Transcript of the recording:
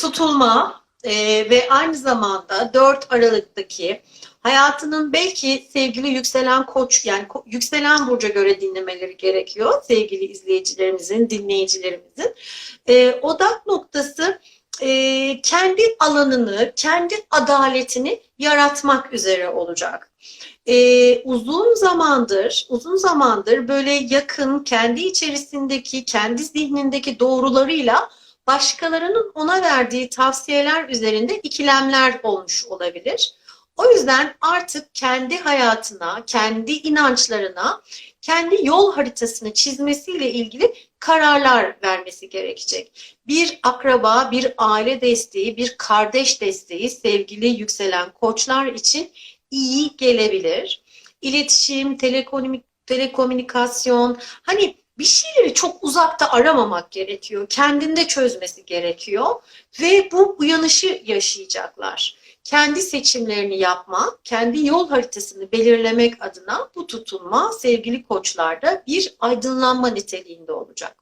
tutulma e, ve aynı zamanda 4 Aralık'taki hayatının belki sevgili yükselen koç yani yükselen burca göre dinlemeleri gerekiyor sevgili izleyicilerimizin, dinleyicilerimizin. E, odak noktası e, kendi alanını, kendi adaletini yaratmak üzere olacak. E, uzun zamandır, uzun zamandır böyle yakın, kendi içerisindeki, kendi zihnindeki doğrularıyla başkalarının ona verdiği tavsiyeler üzerinde ikilemler olmuş olabilir. O yüzden artık kendi hayatına, kendi inançlarına, kendi yol haritasını çizmesiyle ilgili kararlar vermesi gerekecek. Bir akraba, bir aile desteği, bir kardeş desteği sevgili yükselen koçlar için iyi gelebilir. İletişim, telekomünik, telekomünikasyon, hani bir şeyleri çok uzakta aramamak gerekiyor. Kendinde çözmesi gerekiyor ve bu uyanışı yaşayacaklar. Kendi seçimlerini yapmak, kendi yol haritasını belirlemek adına bu tutulma sevgili koçlarda bir aydınlanma niteliğinde olacak.